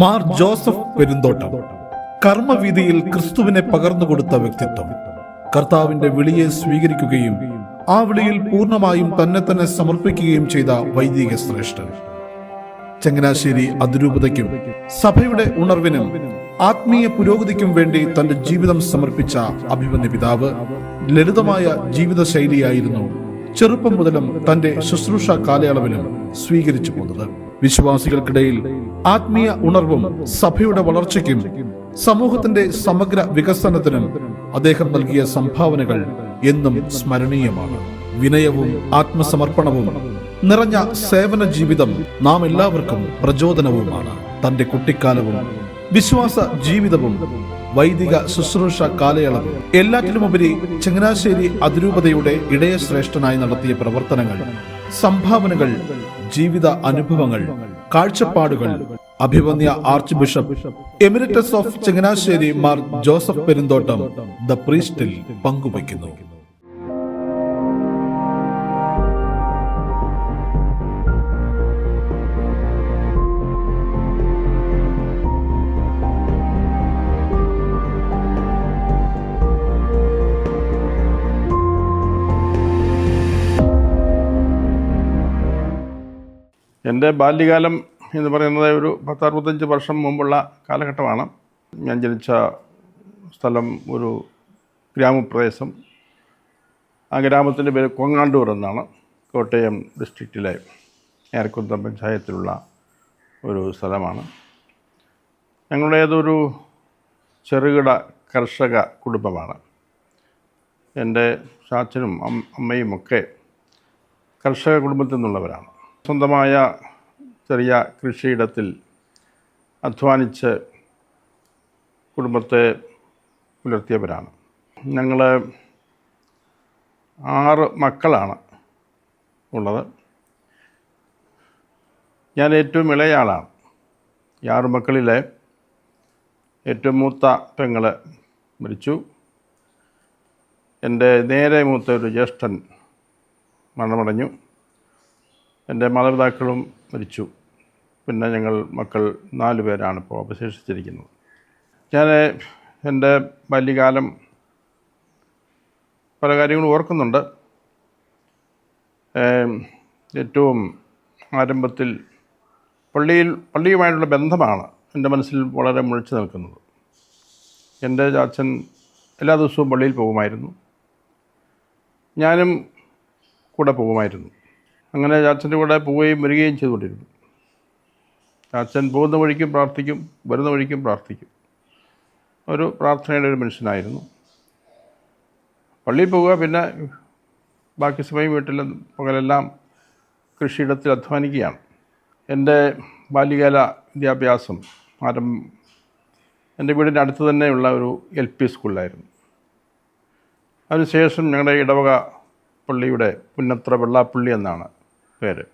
Mar Joseph Perumthottam. കർമ്മവീതിയിൽ ക്രിസ്തുവിനെ പകർന്നുകൊടുത്ത വ്യക്തിത്വം. കർത്താവിന്റെ വിളിയെ സ്വീകരിക്കുകയും ആ വിളിയിൽ പൂർണമായും തന്നെ തന്നെ സമർപ്പിക്കുകയും ചെയ്ത വൈദിക ശ്രേഷ്ഠൻ. ചങ്ങനാശ്ശേരി അതിരൂപതയ്ക്കും സഭയുടെ ഉണർവിനും ആത്മീയ പുരോഗതിക്കും വേണ്ടി തന്റെ ജീവിതം സമർപ്പിച്ച അഭിമന്യ പിതാവ് ലളിതമായ ജീവിതശൈലിയായിരുന്നു ചെറുപ്പം മുതലും തന്റെ ശുശ്രൂഷ കാലയളവിലും സ്വീകരിച്ചു പോന്നത്. വിശ്വാസികൾക്കിടയിൽ ആത്മീയ ഉണർവും സഭയുടെ വളർച്ചയ്ക്കും സമൂഹത്തിന്റെ സമഗ്ര വികസനത്തിനും അദ്ദേഹം നൽകിയ സംഭാവനകൾ എന്നും സ്മരണീയമാണ്. വിനയവും ആത്മസമർപ്പണവും നിറഞ്ഞ സേവന ജീവിതം നാം എല്ലാവർക്കും പ്രചോദനവുമാണ്. തന്റെ കുട്ടിക്കാലവും വിശ്വാസ ജീവിതവും വൈദിക ശുശ്രൂഷ കാലയളവും എല്ലാറ്റിലുമുപരി ചങ്ങനാശ്ശേരി അതിരൂപതയുടെ ഇടയശ്രേഷ്ഠനായി നടത്തിയ പ്രവർത്തനങ്ങൾ സംഭാവനകൾ ജീവിത അനുഭവങ്ങൾ കാഴ്ചപ്പാടുകൾ. അഭിവന്യ archbishop emeritus of Changanassery Mar Joseph Perumthottam the പ്രീസ്റ്റിൽ പങ്കുവയ്ക്കുന്നു. എന്റെ ബാല്യകാലം എന്ന് പറയുന്നത് ഒരു പത്തറുപത്തഞ്ച് വർഷം മുമ്പുള്ള കാലഘട്ടമാണ്. ഞാൻ ജനിച്ച സ്ഥലം ഒരു ഗ്രാമപ്രദേശം. ആ ഗ്രാമത്തിന്റെ പേര് കൊങ്ങാണ്ടൂർ എന്നാണ്. കോട്ടയം ഡിസ്ട്രിക്റ്റിലെ ഏർക്കുന്തം പഞ്ചായത്തിലുള്ള ഒരു സ്ഥലമാണ്. ഞങ്ങളുടേതൊരു ചെറുകിട കർഷക കുടുംബമാണ്. എന്റെ ചാച്ചനും അമ്മയും ഒക്കെ കർഷക കുടുംബത്തിൽ നിന്നുള്ളവരാണ്. സ്വന്തമായ ചെറിയ കൃഷിയിടത്തിൽ അധ്വാനിച്ച് കുടുംബത്തെ പുലർത്തിയവരാണ്. ഞങ്ങൾ ആറ് മക്കളാണ് ഉള്ളത്. ഞാൻ ഏറ്റവും ഇളയാളാണ് ഈ ആറ് മക്കളിലെ ഏറ്റവും മൂത്ത പെങ്ങൾ മരിച്ചു. എന്റെ നേരെ മൂത്ത ഒരു ജ്യേഷ്ഠൻ മരണമടഞ്ഞു. എന്റെ മാതാപിതാക്കളും മരിച്ചു. പിന്നെ ഞങ്ങൾ മക്കൾ നാല് പേരാണ് ഇപ്പോൾ അവശേഷിച്ചിരിക്കുന്നത്. ഞാൻ എന്റെ ബാല്യകാലം പല കാര്യങ്ങളും ഓർക്കുന്നുണ്ട്. ഏറ്റവും ആരംഭത്തിൽ പള്ളിയിൽ പള്ളിയുമായിട്ടുള്ള ബന്ധമാണ് എന്റെ മനസ്സിൽ വളരെ മുഴിച്ചു നിൽക്കുന്നത്. എന്റെ ചാച്ചൻ എല്ലാ ദിവസവും പള്ളിയിൽ പോകുമായിരുന്നു. ഞാനും കൂടെ പോകുമായിരുന്നു. അങ്ങനെ ചാച്ചന്റെ കൂടെ പോവുകയും വരികയും ചെയ്തുകൊണ്ടിരുന്നു. ചാച്ചൻ പോകുന്ന വഴിക്കും പ്രാർത്ഥിക്കും വരുന്ന വഴിക്കും പ്രാർത്ഥിക്കും. ഒരു പ്രാർത്ഥനയുടെ ഒരു മനുഷ്യനായിരുന്നു. പള്ളിയിൽ പോവുക പിന്നെ ബാക്കി സമയം വീട്ടിൽ പകലെല്ലാം കൃഷിയിടത്തിൽ അധ്വാനിക്കുകയാണ്. എന്റെ ബാല്യകാല വിദ്യാഭ്യാസം ആരം എന്റെ വീടിന്റെ അടുത്ത് തന്നെയുള്ള ഒരു എൽ പി സ്കൂളിലായിരുന്നു. അതിനുശേഷം ഞങ്ങളുടെ ഇടവക പള്ളിയുടെ പുന്നത്ര വെള്ളാപ്പള്ളി എന്നാണ് പേര്.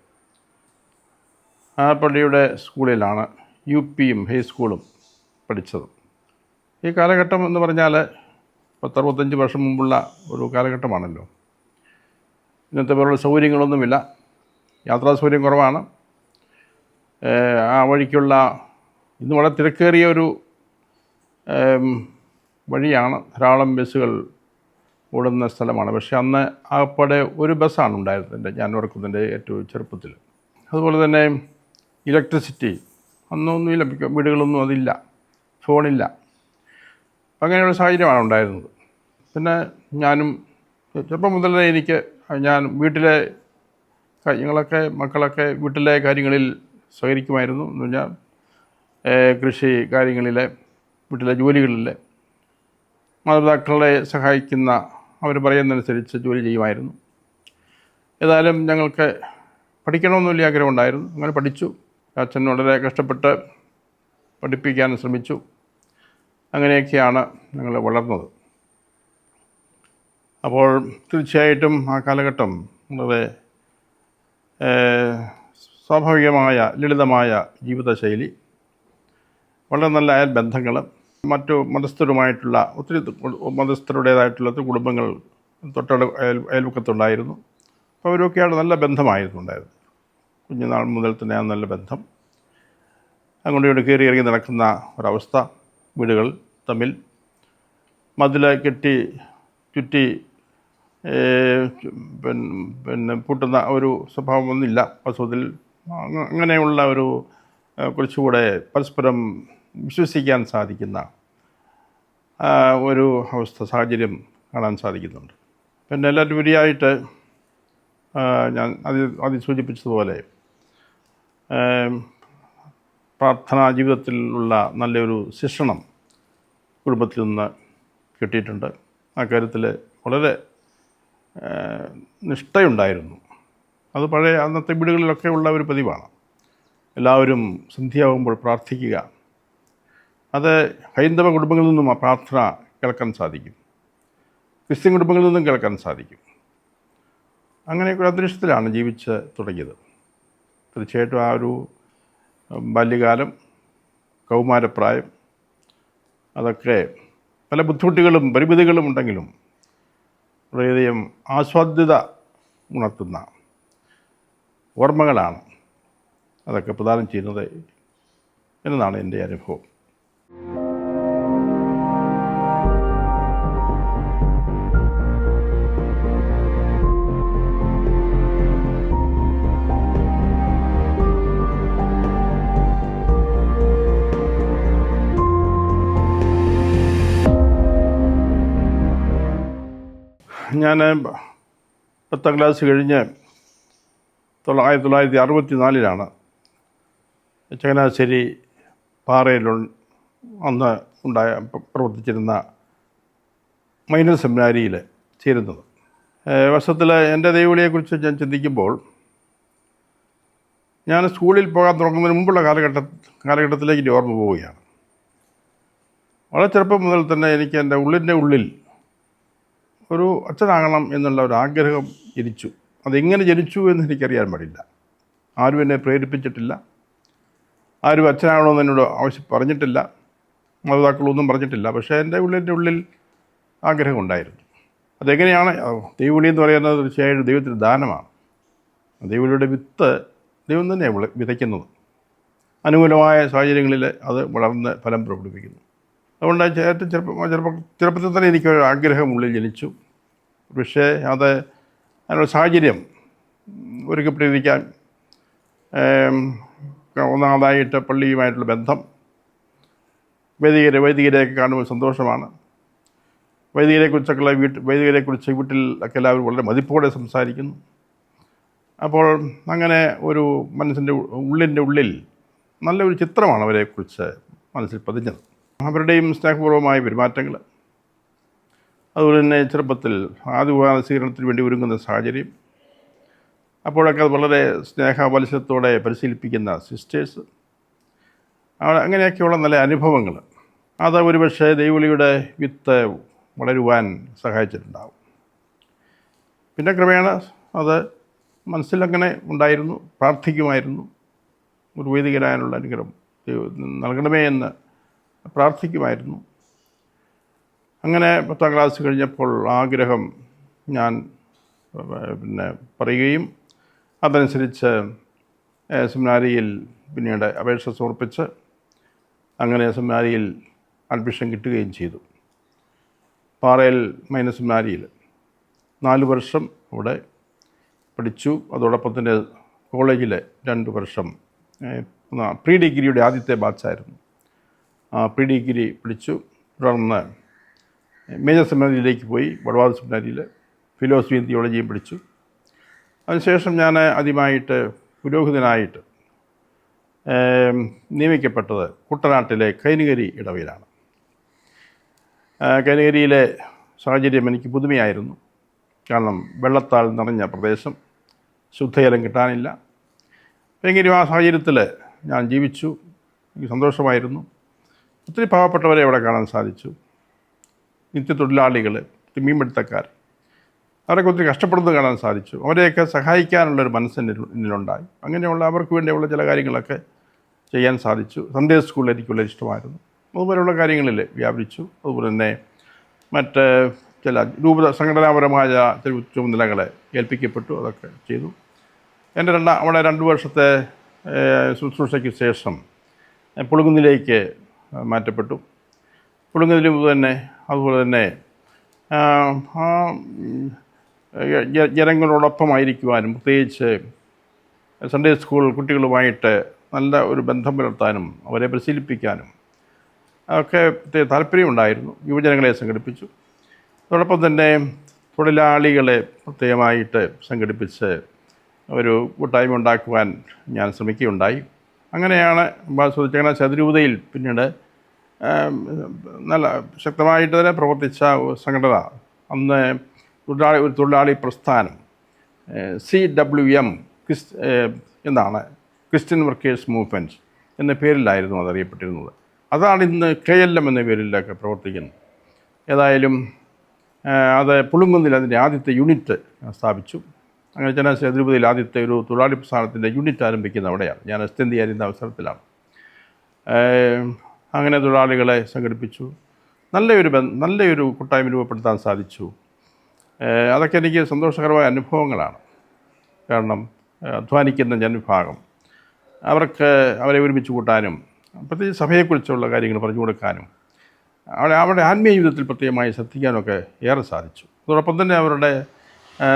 ആ പള്ളിയുടെ സ്കൂളിലാണ് യു പിയും ഹൈസ്കൂളും പഠിച്ചത്. ഈ കാലഘട്ടം എന്ന് പറഞ്ഞാൽ പത്തറുപത്തഞ്ച് വർഷം മുമ്പുള്ള ഒരു കാലഘട്ടമാണല്ലോ. ഇന്നത്തെ പോലുള്ള സൗകര്യങ്ങളൊന്നുമില്ല. യാത്രാ സൗകര്യം കുറവാണ്. ആ വഴിക്കുള്ള ഇന്ന് വളരെ തിരക്കേറിയ ഒരു വഴിയാണ്. ധാരാളം ബസ്സുകൾ ഓടുന്ന സ്ഥലമാണ്. പക്ഷേ അന്ന് അപ്പടെ ഒരു ബസ്സാണ് ഉണ്ടായിരുന്നത് ഞാൻ ഓർക്കുന്നതിന്റെ ഏറ്റവും ചെറുപ്പത്തിൽ. അതുപോലെ തന്നെ ഇലക്ട്രിസിറ്റി അന്നൊന്നും ഇല്ല വീടുകളൊന്നും അതില്ല. ഫോണില്ല. അങ്ങനെയുള്ള സാഹചര്യമാണ് ഉണ്ടായിരുന്നത്. പിന്നെ ഞാനും ചെറുപ്പം മുതലേ എനിക്ക് ഞാൻ വീട്ടിലെ കാര്യങ്ങളൊക്കെ മക്കളൊക്കെ വീട്ടിലെ കാര്യങ്ങളിൽ സഹകരിക്കുമായിരുന്നു. എന്ന് പറഞ്ഞാൽ കൃഷി കാര്യങ്ങളിലെ വീട്ടിലെ ജോലികളിലെ മാതാപിതാക്കളെ സഹായിക്കുന്ന അവർ പറയുന്നതനുസരിച്ച് ജോലി ചെയ്യുമായിരുന്നു. ഏതായാലും ഞങ്ങൾക്ക് പഠിക്കണമെന്ന് വലിയ ആഗ്രഹം ഉണ്ടായിരുന്നു അങ്ങനെ പഠിച്ചു. അച്ഛൻ വളരെ കഷ്ടപ്പെട്ട് പഠിപ്പിക്കാൻ ശ്രമിച്ചു. അങ്ങനെയൊക്കെയാണ് ഞങ്ങൾ വളർന്നത്. അപ്പോൾ തീർച്ചയായിട്ടും ആ കാലഘട്ടം വളരെ സ്വാഭാവികമായ ലളിതമായ ജീവിതശൈലി വളരെ നല്ല അയൽ ബന്ധങ്ങൾ മറ്റു മതസ്ഥരുമായിട്ടുള്ള ഒത്തിരി മതസ്ഥരുടേതായിട്ടുള്ള കുടുംബങ്ങൾ തൊട്ടട അയൽ അയൽവക്കത്തുണ്ടായിരുന്നു. അപ്പോൾ അവരൊക്കെയാണ് നല്ല ബന്ധമായിരുന്നു ഉണ്ടായിരുന്നത് കുഞ്ഞുനാൾ മുതൽ തന്നെ ആ നല്ല ബന്ധം. അങ്ങോട്ട് ഇവിടെ കയറി ഇറങ്ങി നടക്കുന്ന ഒരവസ്ഥ വീടുകൾ തമ്മിൽ. മതിൽ കെട്ടി ചുറ്റി പിന്നെ പൂട്ടുന്ന ഒരു സ്വഭാവമൊന്നുമില്ല. വാസ്തവത്തിൽ അങ്ങ- അങ്ങനെയുള്ള ഒരു കുറച്ചുകൂടെ പരസ്പരം വിശ്വസിക്കാൻ സാധിക്കുന്ന ഒരു അവസ്ഥ സാഹചര്യം കാണാൻ സാധിക്കുന്നുണ്ട്. പിന്നെ എല്ലാവരും ഉപരിയായിട്ട് ഞാൻ അതി അതി സൂചിപ്പിച്ചതുപോലെ പ്രാർത്ഥനാ ജീവിതത്തിലുള്ള നല്ലൊരു ശിക്ഷണം കുടുംബത്തിൽ നിന്ന് കിട്ടിയിട്ടുണ്ട്. ആ കാര്യത്തിൽ വളരെ നിഷ്ഠയുണ്ടായിരുന്നു. അത് പഴയ അന്നത്തെ വീടുകളിലൊക്കെ ഉള്ള ഒരു പതിവാണ്. എല്ലാവരും സന്ധ്യയാകുമ്പോൾ പ്രാർത്ഥിക്കുക. അത് ഹൈന്ദവ കുടുംബങ്ങളിൽ നിന്നും ആ പ്രാർത്ഥന കേൾക്കാൻ സാധിക്കും. ക്രിസ്ത്യൻ കുടുംബങ്ങളിൽ നിന്നും കേൾക്കാൻ സാധിക്കും. അങ്ങനെയൊക്കെ ഒരു അന്തരീക്ഷത്തിലാണ് ജീവിച്ച് തുടങ്ങിയത്. തീർച്ചയായിട്ടും ആ ഒരു ബാല്യകാലം കൗമാരപ്രായം അതൊക്കെ പല ബുദ്ധിമുട്ടുകളും പരിമിതികളും ഉണ്ടെങ്കിലും ഹൃദയം ആസ്വാദ്യത ഉണർത്തുന്ന ഓർമ്മകളാണ്. അതൊക്കെ പ്രദാനം ചെയ്യുന്നത് എന്നതാണ് എന്റെ അനുഭവം. ഞാൻ പത്താം ക്ലാസ് കഴിഞ്ഞ് തൊള്ള ആയിരത്തി തൊള്ളായിരത്തി അറുപത്തി നാലിലാണ് ചങ്ങനാശ്ശേരി പാറയിൽ അന്ന് ഉണ്ടായ പ്രവർത്തിച്ചിരുന്ന മൈനർ സെമിനാരിയിൽ ചേരുന്നത്. വർഷത്തിൽ എന്റെ ദൈവവിളിയെക്കുറിച്ച് ഞാൻ ചിന്തിക്കുമ്പോൾ ഞാൻ സ്കൂളിൽ പോകാൻ തുടങ്ങുന്നതിന് മുമ്പുള്ള കാലഘട്ട കാലഘട്ടത്തിലേക്ക് എനിക്ക് ഓർമ്മ പോവുകയാണ്. വളരെ ചെറുപ്പം മുതൽ തന്നെ എനിക്ക് എന്റെ ഉള്ളിന്റെ ഉള്ളിൽ ഒരു അച്ഛനാകണം എന്നുള്ള ഒരു ആഗ്രഹം ജനിച്ചു. അതെങ്ങനെ ജനിച്ചു എന്ന് എനിക്കറിയാൻ പാടില്ല. ആരും എന്നെ പ്രേരിപ്പിച്ചിട്ടില്ല. ആരും അച്ഛനാകണമെന്ന് എന്നോട് ആവശ്യം പറഞ്ഞിട്ടില്ല. മാതാക്കളൊന്നും പറഞ്ഞിട്ടില്ല. പക്ഷേ എന്റെ ഉള്ളിന്റെ ഉള്ളിൽ ആഗ്രഹമുണ്ടായിരുന്നു അതെങ്ങനെയാണ്? ദൈവവിളി എന്ന് പറയുന്നത് തീർച്ചയായും ദൈവത്തിന്റെ ദാനമാണ്. ദൈവവിളിയുടെ വിത്ത് ദൈവം തന്നെ വിതയ്ക്കുന്നത്. അനുകൂലമായ സാഹചര്യങ്ങളിൽ അത് വളർന്ന് ഫലം പ്രകടിപ്പിക്കുന്നു. അതുകൊണ്ട് ഏറ്റവും ചെറുപ്പം ചെറുപ്പം ചെറുപ്പത്തിൽ തന്നെ എനിക്കൊരു ആഗ്രഹം ഉള്ളിൽ ജനിച്ചു. പക്ഷേ അത് അതിനുള്ള സാഹചര്യം ഒരുക്കപ്പെട്ടിരിക്കാൻ ഒന്നാമതായിട്ട് പള്ളിയുമായിട്ടുള്ള ബന്ധം. വൈദികരെ വൈദികരെയൊക്കെ കാണുമ്പോൾ സന്തോഷമാണ്. വൈദികരെക്കുറിച്ചൊക്കെയുള്ള വീട്ട് വൈദികരെക്കുറിച്ച് വീട്ടിൽ ഒക്കെ എല്ലാവരും വളരെ മതിപ്പോടെ സംസാരിക്കുന്നു. അപ്പോൾ അങ്ങനെ ഒരു മനസ്സിന്റെ ഉള്ളിന്റെ ഉള്ളിൽ നല്ലൊരു ചിത്രമാണ് അവരെക്കുറിച്ച് മനസ്സിൽ പതിഞ്ഞത്. അവരുടെയും സ്നേഹപൂർവമായ പെരുമാറ്റങ്ങൾ. അതുപോലെ തന്നെ ചെറുപ്പത്തിൽ ആദ്യ സ്വീകരണത്തിന് വേണ്ടി ഒരുങ്ങുന്ന സാഹചര്യം. അപ്പോഴൊക്കെ അത് വളരെ സ്നേഹവത്സരത്തോടെ പരിശീലിപ്പിക്കുന്ന സിസ്റ്റേഴ്സ് അങ്ങനെയൊക്കെയുള്ള നല്ല അനുഭവങ്ങൾ. അത് ഒരുപക്ഷെ ദൈവവിളിയുടെ വിത്ത് വളരുവാൻ സഹായിച്ചിട്ടുണ്ടാവും. പിന്നെ ക്രമേണ അത് മനസ്സിലങ്ങനെ ഉണ്ടായിരുന്നു പ്രാർത്ഥിക്കുമായിരുന്നു. ഒരു വൈദികനായുള്ള അനുഗ്രഹം നൽകണമേ എന്ന് പ്രാർത്ഥിക്കുമായിരുന്നു. അങ്ങനെ പത്താം ക്ലാസ് കഴിഞ്ഞപ്പോൾ ആഗ്രഹം ഞാൻ പിന്നെ പറയുകയും അതനുസരിച്ച് സെമിനാരിയിൽ പിന്നീട് അപേക്ഷ സമർപ്പിച്ച് അങ്ങനെ സെമിനാരിയിൽ അഡ്മിഷൻ കിട്ടുകയും ചെയ്തു. പാറയിൽ മൈനസ് സെമിനാരിയിൽ നാല് വർഷം അവിടെ പഠിച്ചു. അതോടൊപ്പം തന്നെ കോളേജിൽ രണ്ട് വർഷം പ്രീ ഡിഗ്രിയുടെ ആദ്യത്തെ ബാച്ചായിരുന്നു. പ്രീ ഡിഗ്രി പഠിച്ചു. തുടർന്ന് മേജർ സെമിനാരിയിലേക്ക് പോയി. വടവാദ സെമിനാരിയിൽ ഫിലോസഫിയും തിയോളജിയും പഠിച്ചു. അതിനുശേഷം ഞാൻ ആദ്യമായിട്ട് പുരോഹിതനായിട്ട് നിയമിക്കപ്പെട്ടത് കുട്ടനാട്ടിലെ കൈനഗരി ഇടവയിലാണ്. കൈനഗരിയിലെ സാഹചര്യം എനിക്ക് പുതുമയായിരുന്നു. കാരണം വെള്ളത്താൽ നിറഞ്ഞ പ്രദേശം ശുദ്ധജലം കിട്ടാനില്ല. എങ്കിലും ആ സാഹചര്യത്തിൽ ഞാൻ ജീവിച്ചു. എനിക്ക് സന്തോഷമായിരുന്നു. ഒത്തിരി പാവപ്പെട്ടവരെ അവിടെ കാണാൻ സാധിച്ചു. നിത്യത്തൊഴിലാളികൾ മീൻപിടുത്തക്കാർ അവരൊക്കെ ഒത്തിരി കഷ്ടപ്പെടുന്നത് കാണാൻ സാധിച്ചു. അവരെയൊക്കെ സഹായിക്കാനുള്ളൊരു മനസ്സ് എന്നിൽ എന്നിലുണ്ടായി. അങ്ങനെയുള്ള അവർക്ക് വേണ്ടിയുള്ള ചില കാര്യങ്ങളൊക്കെ ചെയ്യാൻ സാധിച്ചു. സൺഡേ സ്കൂളിൽ എനിക്കുള്ള ഇഷ്ടമായിരുന്നു. അതുപോലെയുള്ള കാര്യങ്ങളിൽ വ്യാപിച്ചു അതുപോലെ തന്നെ മറ്റ് ചില രൂപ സംഘടനാപരമായ ചില ചുമതലകളെ ഏൽപ്പിക്കപ്പെട്ടു. അതൊക്കെ ചെയ്തു. എന്റെ രണ്ടാം അവിടെ രണ്ട് വർഷത്തെ ശുശ്രൂഷയ്ക്ക് ശേഷം പുളുങ്കുന്നിലേക്ക് മാറ്റപ്പെട്ടു. പുളുങ്കുന്നിൽ തന്നെ അതുപോലെ തന്നെ ജനങ്ങളോടൊപ്പമായിരിക്കുവാനും പ്രത്യേകിച്ച് സൺഡേ സ്കൂൾ കുട്ടികളുമായിട്ട് നല്ല ഒരു ബന്ധം പുലർത്താനും അവരെ പരിശീലിപ്പിക്കാനും ഒക്കെ താല്പര്യമുണ്ടായിരുന്നു. യുവജനങ്ങളെ സംഘടിപ്പിച്ചു. അതോടൊപ്പം തന്നെ തൊഴിലാളികളെ പ്രത്യേകമായിട്ട് സംഘടിപ്പിച്ച് ഒരു കൂട്ടായ്മ ഉണ്ടാക്കുവാൻ ഞാൻ ശ്രമിക്കുകയുണ്ടായി. അങ്ങനെയാണ് ചങ്ങനാശ്ശേരി അതിരൂപതയിൽ പിന്നീട് നല്ല ശക്തമായിട്ട് തന്നെ പ്രവർത്തിച്ച സംഘടന. അന്ന് തൊഴിലാളി ഒരു തൊഴിലാളി പ്രസ്ഥാനം. സി ഡബ്ല്യു എം ക്രിസ് എന്താണ്? ക്രിസ്ത്യൻ വർക്കേഴ്സ് മൂവ്മെന്റ് എന്ന പേരിലായിരുന്നു അതറിയപ്പെട്ടിരുന്നത്. അതാണ് ഇന്ന് കെ എൽ എം എന്ന പേരിലൊക്കെ പ്രവർത്തിക്കുന്നത്. ഏതായാലും അത് പുളുങ്കുന്നിൽ അതിന്റെ ആദ്യത്തെ യൂണിറ്റ് സ്ഥാപിച്ചു. അങ്ങനെ ചങ്ങനാശ്ശേരി തിരുപതിയിൽ ആദ്യത്തെ ഒരു തൊഴിലാളി പ്രസ്ഥാനത്തിന്റെ യൂണിറ്റ് ആരംഭിക്കുന്ന അവിടെയാണ്. ഞാൻ അസ്തന്തിയായിരുന്ന അവസരത്തിലാണ്. അങ്ങനെ തൊഴിലാളികളെ സംഘടിപ്പിച്ചു. നല്ലൊരു നല്ലൊരു കൂട്ടായ്മ രൂപപ്പെടുത്താൻ സാധിച്ചു. അതൊക്കെ എനിക്ക് സന്തോഷകരമായ അനുഭവങ്ങളാണ്. കാരണം അധ്വാനിക്കുന്ന ജനവിഭാഗം. അവർക്ക് അവരെ ഒരുമിച്ച് കൂട്ടാനും പ്രത്യേകിച്ച് സഭയെക്കുറിച്ചുള്ള കാര്യങ്ങൾ പറഞ്ഞു കൊടുക്കാനും അവിടെ അവരുടെ ആത്മീയ ജീവിതത്തിൽ പ്രത്യേകമായി ശ്രദ്ധിക്കാനൊക്കെ ഏറെ സാധിച്ചു. അതോടൊപ്പം തന്നെ അവരുടെ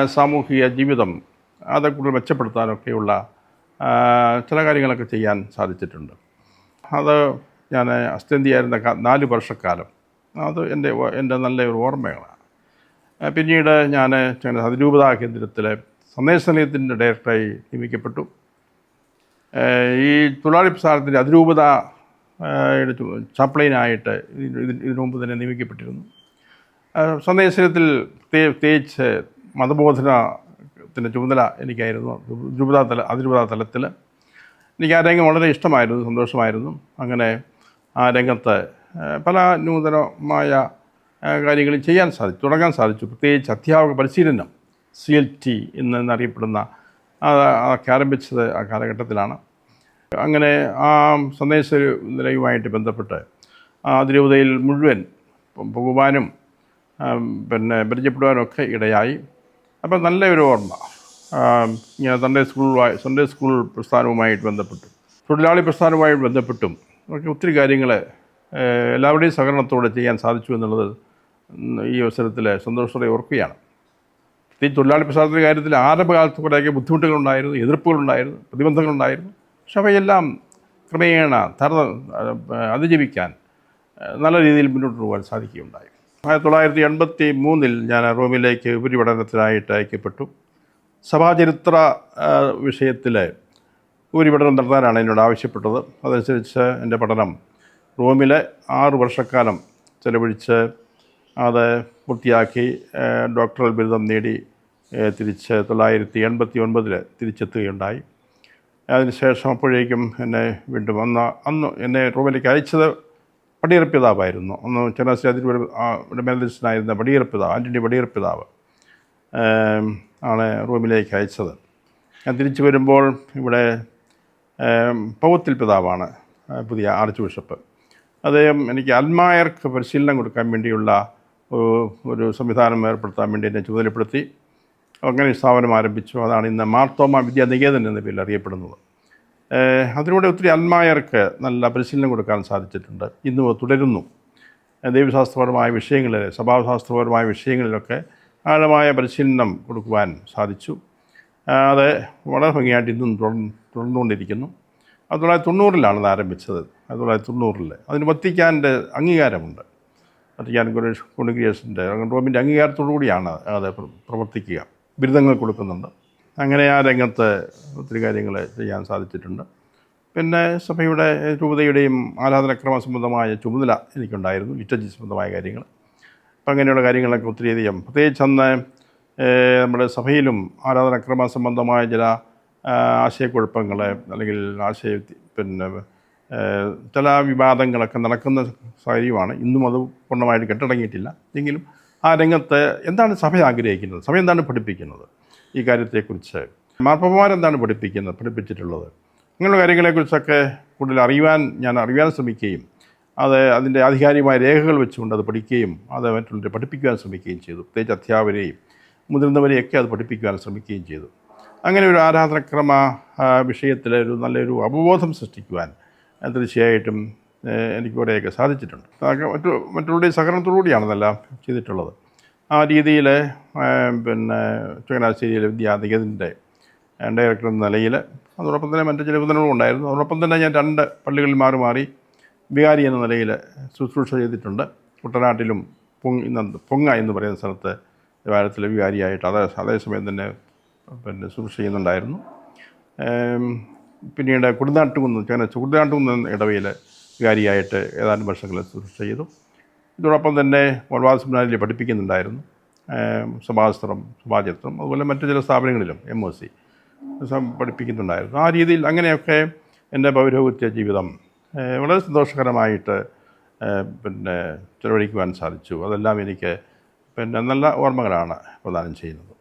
സാമൂഹിക ജീവിതം അത് കൂടുതൽ മെച്ചപ്പെടുത്താനൊക്കെയുള്ള ചില കാര്യങ്ങളൊക്കെ ചെയ്യാൻ സാധിച്ചിട്ടുണ്ട്. അത് ഞാൻ അസ്തന്തിയായിരുന്ന നാല് വർഷക്കാലം. അത് എന്റെ എന്റെ നല്ല ഒരു ഓർമ്മകളാണ്. പിന്നീട് ഞാൻ അതിരൂപതാ കേന്ദ്രത്തിലെ സന്ദേശ നിലയത്തിന്റെ ഡയറക്ടറായി നിയമിക്കപ്പെട്ടു. ഈ തൊഴിലാളി പ്രസ്ഥാനത്തിന്റെ അതിരൂപത ചാപ്ലൈനായിട്ട് ഇതിന് മുമ്പ് തന്നെ നിയമിക്കപ്പെട്ടിരുന്നു. സന്ദേശത്തിൽ പ്രത്യേകിച്ച് മതബോധനത്തിന്റെ ചുമതല എനിക്കായിരുന്നു. രൂപതാ തല അതിരൂപതാ തലത്തിൽ എനിക്ക് ആ രംഗം വളരെ ഇഷ്ടമായിരുന്നു സന്തോഷമായിരുന്നു. അങ്ങനെ ആ രംഗത്ത് പല നൂതനമായ കാര്യങ്ങൾ ചെയ്യാൻ സാധിച്ചു തുടങ്ങാൻ സാധിച്ചു. പ്രത്യേകിച്ച് അധ്യാപക പരിശീലനം സി എൽ ടി എന്നറിയപ്പെടുന്ന അതൊക്കെ ആരംഭിച്ചത് ആ കാലഘട്ടത്തിലാണ്. അങ്ങനെ ആ സന്ദേശ നിലയുമായിട്ട് ബന്ധപ്പെട്ട് അതിരൂപതയിൽ മുഴുവൻ പോകുവാനും പിന്നെ പരിചയപ്പെടുവാനും ഒക്കെ ഇടയായി. അപ്പം നല്ലൊരു ഓർമ്മ ആം, ഇങ്ങനെ സൺഡേ സ്കൂളുമായി സൺഡേ സ്കൂൾ പ്രസ്ഥാനവുമായിട്ട് ബന്ധപ്പെട്ടു. തൊഴിലാളി പ്രസ്ഥാനവുമായിട്ട് ബന്ധപ്പെട്ടും ഒക്കെ ഒത്തിരി കാര്യങ്ങൾ എല്ലാവരുടെയും സഹകരണത്തോടെ ചെയ്യാൻ സാധിച്ചു എന്നുള്ളത് ഈ അവസരത്തിൽ സന്തോഷത്തോടെ ഓർക്കുകയാണ്. പ്രത്യേകിച്ച് തൊഴിലാളി പ്രസ്ഥാനത്തിന്റെ കാര്യത്തിൽ ആരംഭകാലത്ത് കുറേയൊക്കെ ബുദ്ധിമുട്ടുകളുണ്ടായിരുന്നു എതിർപ്പുകളുണ്ടായിരുന്നു പ്രതിബന്ധങ്ങളുണ്ടായിരുന്നു. പക്ഷെ അവയെല്ലാം ക്രമേണ തറ അതിജീവിക്കാൻ നല്ല രീതിയിൽ മുന്നോട്ട് പോകാൻ സാധിക്കുകയുണ്ടായി. ആയിരത്തി തൊള്ളായിരത്തി എൺപത്തി മൂന്നിൽ ഞാൻ റോമിലേക്ക് ഉപരിപഠനത്തിനായിട്ട് അയക്കപ്പെട്ടു. സഭാചരിത്ര വിഷയത്തിൽ ഉപരിപഠനം നടത്താനാണ് എന്നോട് ആവശ്യപ്പെട്ടത്. അതനുസരിച്ച് എന്റെ പഠനം റോമിലെ ആറ് വർഷക്കാലം ചെലവഴിച്ച് അത് പൂർത്തിയാക്കി ഡോക്ടറൽ ബിരുദം നേടി തിരിച്ച് തൊള്ളായിരത്തി എൺപത്തി ഒൻപതിൽ തിരിച്ചെത്തുകയുണ്ടായി. അതിനുശേഷം അപ്പോഴേക്കും എന്നെ വീണ്ടും അന്ന് അന്ന് എന്നെ റൂമിലേക്ക് അയച്ചത് പടിയറപ്പിതാവായിരുന്നു. അന്ന് ചങ്ങനാശ്ശേരി അതിരൂപയുടെ മേലധ്യക്ഷനായിരുന്ന പടിയറപ്പിതാവ് ആന്റണി പടിയറപ്പിതാവ് ആണ് റൂമിലേക്ക് അയച്ചത്. ഞാൻ തിരിച്ചു വരുമ്പോൾ ഇവിടെ പൗത്തിൽ പിതാവാണ് പുതിയ ആർച്ച് ബിഷപ്പ്. അദ്ദേഹം എനിക്ക് അൽമായർക്ക് പരിശീലനം കൊടുക്കാൻ വേണ്ടിയുള്ള ഒരു- സംവിധാനം ഏർപ്പെടുത്താൻ വേണ്ടി എന്നെ ചുമതലപ്പെടുത്തി. അങ്ങനെ സ്ഥാപനം ആരംഭിച്ചു. അതാണ് ഇന്ന് മാർത്തോമ വിദ്യാനികേതൻ എന്ന പേരിൽ അറിയപ്പെടുന്നത്. അതിലൂടെ ഒത്തിരി അന്മായർക്ക് നല്ല പരിശീലനം കൊടുക്കാൻ സാധിച്ചിട്ടുണ്ട്. ഇന്നും തുടരുന്നു. ദൈവശാസ്ത്രപരമായ വിഷയങ്ങളിൽ സ്വഭാവശാസ്ത്രപരമായ വിഷയങ്ങളിലൊക്കെ ആഴമായ പരിശീലനം കൊടുക്കുവാൻ സാധിച്ചു. അത് വളരെ ഭംഗിയായിട്ട് ഇന്നും തുടർന്ന് തുടർന്നുകൊണ്ടിരിക്കുന്നു. ആയിരത്തി തൊള്ളായിരത്തി തൊണ്ണൂറിലാണ് അത് ആരംഭിച്ചത്. ആയിരത്തി തൊള്ളായിരത്തി തൊണ്ണൂറിൽ അതിന് വത്തിക്കാന്റെ അംഗീകാരമുണ്ട്. വത്തിക്കാൻ കോൺഗ്രിയേഷന്റെ റോമിന്റെ അംഗീകാരത്തോടു കൂടിയാണ് അത് പ്രവർത്തിക്കുക. ബിരുദങ്ങൾ കൊടുക്കുന്നുണ്ട്. അങ്ങനെ ആ രംഗത്ത് ഒത്തിരി കാര്യങ്ങൾ ചെയ്യാൻ സാധിച്ചിട്ടുണ്ട്. പിന്നെ സഭയുടെ രൂപതയുടെയും ആരാധനക്രമ സംബന്ധമായ ചുമതല എനിക്കുണ്ടായിരുന്നു. ലിറ്റജി സംബന്ധമായ കാര്യങ്ങൾ. അപ്പം അങ്ങനെയുള്ള കാര്യങ്ങളൊക്കെ ഒത്തിരിയധികം. പ്രത്യേകിച്ച് അന്ന് നമ്മുടെ സഭയിലും ആരാധനക്രമ സംബന്ധമായ ചില ആശയക്കുഴപ്പങ്ങൾ അല്ലെങ്കിൽ ആശയ പിന്നെ ചില വിവാദങ്ങളൊക്കെ നടക്കുന്ന സാഹചര്യമാണ് ഇന്നും അത് പൂർണമായിട്ട് കെട്ടടങ്ങിയിട്ടില്ല. എങ്കിലും ആ രംഗത്ത് എന്താണ് സഭ ആഗ്രഹിക്കുന്നത്? സഭ എന്താണ് പഠിപ്പിക്കുന്നത്? ഈ കാര്യത്തെക്കുറിച്ച് മാർപ്പന്മാരെന്താണ് പഠിപ്പിക്കുന്നത്? പഠിപ്പിച്ചിട്ടുള്ളത്. അങ്ങനെയുള്ള കാര്യങ്ങളെക്കുറിച്ചൊക്കെ കൂടുതൽ അറിയുവാൻ ഞാൻ അറിയാൻ ശ്രമിക്കുകയും അത് അതിന്റെ ആധികാരികമായ രേഖകൾ വെച്ചുകൊണ്ട് അത് പഠിക്കുകയും അത് മറ്റുള്ളവരെ പഠിപ്പിക്കുവാൻ ശ്രമിക്കുകയും ചെയ്തു. പ്രത്യേകിച്ച് അധ്യാപകരെയും മുതിർന്നവരെയൊക്കെ അത് പഠിപ്പിക്കുവാൻ ശ്രമിക്കുകയും ചെയ്തു. അങ്ങനെ ഒരു ആരാധനക്രമ വിഷയത്തിൽ ഒരു നല്ലൊരു അവബോധം സൃഷ്ടിക്കുവാൻ തീർച്ചയായിട്ടും എനിക്ക് സാധിച്ചിട്ടുണ്ട്. മറ്റു മറ്റുള്ളവരുടെ സഹകരണത്തോടുകൂടിയാണ് ചെയ്തിട്ടുള്ളത്. ആ രീതിയിൽ പിന്നെ ചങ്ങനാശ്ശേരിയിലെ വിദ്യാധികത്തിന്റെ ഡയറക്ടർ എന്ന നിലയിൽ അതോടൊപ്പം തന്നെ മറ്റു ചില ഉന്നതങ്ങളും ഉണ്ടായിരുന്നു. അതോടൊപ്പം തന്നെ ഞാൻ രണ്ട് പള്ളികളിൽ മാറി മാറി വികാരി എന്ന നിലയിൽ ശുശ്രൂഷ ചെയ്തിട്ടുണ്ട്. കുട്ടനാട്ടിലും പൊങ് പൊങ്ങ എന്ന് പറയുന്ന സ്ഥലത്ത് ദേവാലയത്തിലെ വികാരിയായിട്ട് അതേ അതേസമയം തന്നെ പിന്നെ ശുശ്രൂഷ ചെയ്യുന്നുണ്ടായിരുന്നു. പിന്നീട് കുടുനാട്ടുകുന്ന് ചേന കുടുനാട്ടുകുന്ന് ഇടവയിൽ വികാരിയായിട്ട് ഏതാനും വർഷങ്ങൾ ശുശ്രൂഷ ചെയ്തു. ഇതോടൊപ്പം തന്നെ മോൾവാദ സെമിനാരിൽ പഠിപ്പിക്കുന്നുണ്ടായിരുന്നു. സഭാസ്ത്രം സഭാചിത്രം അതുപോലെ മറ്റു ചില സ്ഥാപനങ്ങളിലും എം ഒ സി പഠിപ്പിക്കുന്നുണ്ടായിരുന്നു. ആ രീതിയിൽ അങ്ങനെയൊക്കെ എന്റെ പൗരോഹിത്യ ജീവിതം വളരെ സന്തോഷകരമായിട്ട് പിന്നെ ചെലവഴിക്കുവാൻ സാധിച്ചു. അതെല്ലാം എനിക്ക് പിന്നെ നല്ല ഓർമ്മകളാണ് പ്രദാനം ചെയ്യുന്നത്.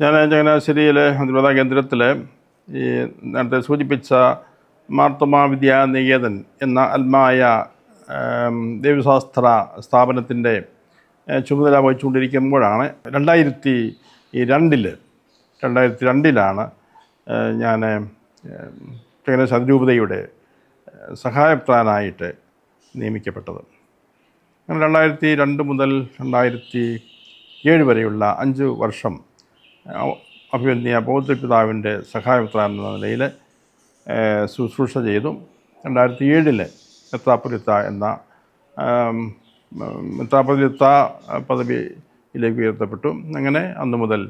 ഞാൻ ചങ്ങനാശ്ശേരിയിലെ ഹൈദരാബാദ കേന്ദ്രത്തിൽ ഈ നേരത്തെ സൂചിപ്പിച്ച മാർത്തമാ വിദ്യാനികേതൻ എന്ന അൽമായ ദേവശാസ്ത്ര സ്ഥാപനത്തിന്റെ ചുമതല വഹിച്ചുകൊണ്ടിരിക്കുമ്പോഴാണ് രണ്ടായിരത്തി രണ്ടിൽ രണ്ടായിരത്തി രണ്ടിലാണ് ഞാൻ ചങ്ങനാശ്ശേരി അതിരൂപതയുടെ സഹായപ്രാനായിട്ട് നിയമിക്കപ്പെട്ടത്. അങ്ങനെ രണ്ടായിരത്തി രണ്ട് മുതൽ രണ്ടായിരത്തി ഏഴ് വരെയുള്ള അഞ്ച് വർഷം അഭിവന്യ ബൗദ്ധ പിതാവിന്റെ സഹായപുത്രൻ എന്ന നിലയിൽ ശുശ്രൂഷ ചെയ്തു. രണ്ടായിരത്തി ഏഴിൽ മെത്രാപ്പൊലിത്ത എന്ന മെത്രാപ്പൊലിത്ത പദവിയിലേക്ക് ഉയർത്തപ്പെട്ടു. അങ്ങനെ അന്ന് മുതൽ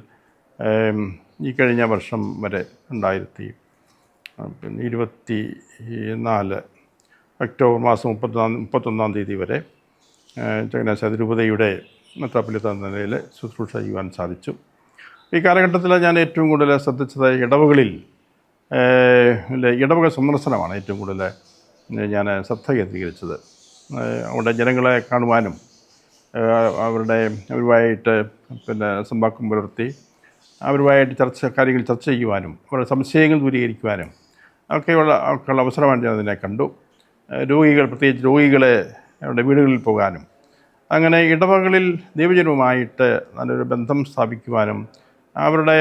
ഈ കഴിഞ്ഞ വർഷം വരെ രണ്ടായിരത്തി പിന്നെ ഇരുപത്തി നാല് ഒക്ടോബർ മാസം മുപ്പത്തൊന്നാം മുപ്പത്തൊന്നാം തീയതി വരെ ചങ്ങനാശ്ശേരി അതിരൂപതയുടെ മെത്രാപ്പൊലിത്ത എന്ന നിലയിൽ ശുശ്രൂഷ ചെയ്യുവാൻ സാധിച്ചു. ഈ കാലഘട്ടത്തിൽ ഞാൻ ഏറ്റവും കൂടുതൽ ശ്രദ്ധിച്ചത് ഇടവുകളിൽ ഇടവക സന്ദർശനമാണ് ഏറ്റവും കൂടുതൽ ഞാൻ ശ്രദ്ധ കേന്ദ്രീകരിച്ചത്. അവിടെ ജനങ്ങളെ കാണുവാനും അവരുടെ അവരുമായിട്ട് പിന്നെ സമ്പാക്കം പുലർത്തി അവരുമായിട്ട് ചർച്ച കാര്യങ്ങൾ ചർച്ച ചെയ്യുവാനും അവരുടെ സംശയങ്ങൾ ദൂരീകരിക്കുവാനും ഒക്കെയുള്ള ഒക്കെയുള്ള അവസരമാണ് ഞാൻ അതിനെ കണ്ടു. രോഗികൾ പ്രത്യേകിച്ച് രോഗികളെ അവരുടെ വീടുകളിൽ പോകാനും അങ്ങനെ ഇടവകളിൽ ദൈവജനവുമായിട്ട് നല്ലൊരു ബന്ധം സ്ഥാപിക്കുവാനും അവരുടെ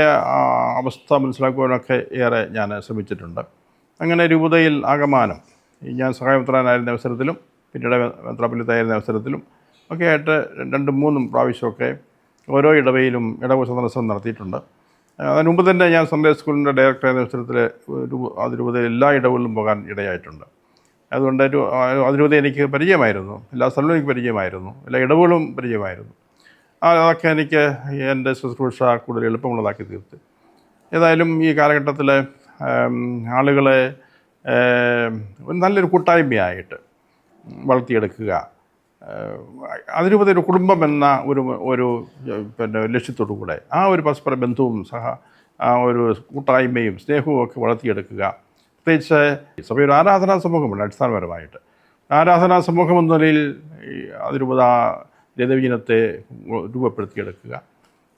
അവസ്ഥ മനസ്സിലാക്കുവാനൊക്കെ ഏറെ ഞാൻ ശ്രമിച്ചിട്ടുണ്ട്. അങ്ങനെ രൂപതയിൽ ആകമാനം ഞാൻ സഹായപുത്രനായിരുന്ന അവസരത്തിലും പിന്നീട് മെത്രാപ്പൊലിത്തായിരുന്ന അവസരത്തിലും ഒക്കെ ആയിട്ട് രണ്ടും മൂന്നും പ്രാവശ്യമൊക്കെ ഓരോ ഇടവയിലും ഇടവ സന്ദർശനം നടത്തിയിട്ടുണ്ട്. അതിന് മുമ്പ് തന്നെ ഞാൻ സൺഡേ സ്കൂളിന്റെ എന്ന അവസരത്തിൽ അതിരൂപതയിൽ എല്ലാ ഇടവുകളിലും പോകാൻ ഇടയായിട്ടുണ്ട്. അതുകൊണ്ട് അതിരൂപത എനിക്ക് പരിചയമായിരുന്നു. എല്ലാ സ്ഥലവും എനിക്ക് പരിചയമായിരുന്നു. എല്ലാ ഇടവുകളും പരിചയമായിരുന്നു. അതൊക്കെ എനിക്ക് എന്റെ ശുശ്രൂഷ കൂടുതൽ എളുപ്പമുള്ളതാക്കി തീർത്ത്. ഏതായാലും ഈ കാലഘട്ടത്തിൽ ആളുകളെ നല്ലൊരു കൂട്ടായ്മയായിട്ട് വളർത്തിയെടുക്കുക അതിനുപതി ഒരു കുടുംബം എന്ന ഒരു ഒരു പിന്നെ ലക്ഷ്യത്തോടു കൂടെ ആ ഒരു പരസ്പര ബന്ധവും സഹ ആ ഒരു കൂട്ടായ്മയും സ്നേഹവും ഒക്കെ വളർത്തിയെടുക്കുക. പ്രത്യേകിച്ച് സഭയൊരു ആരാധനാ സമൂഹമുണ്ട് അടിസ്ഥാനപരമായിട്ട്. ആരാധനാ സമൂഹം എന്ന നിലയിൽ അതിരൂപത രഥവിജനത്തെ രൂപപ്പെടുത്തിയെടുക്കുക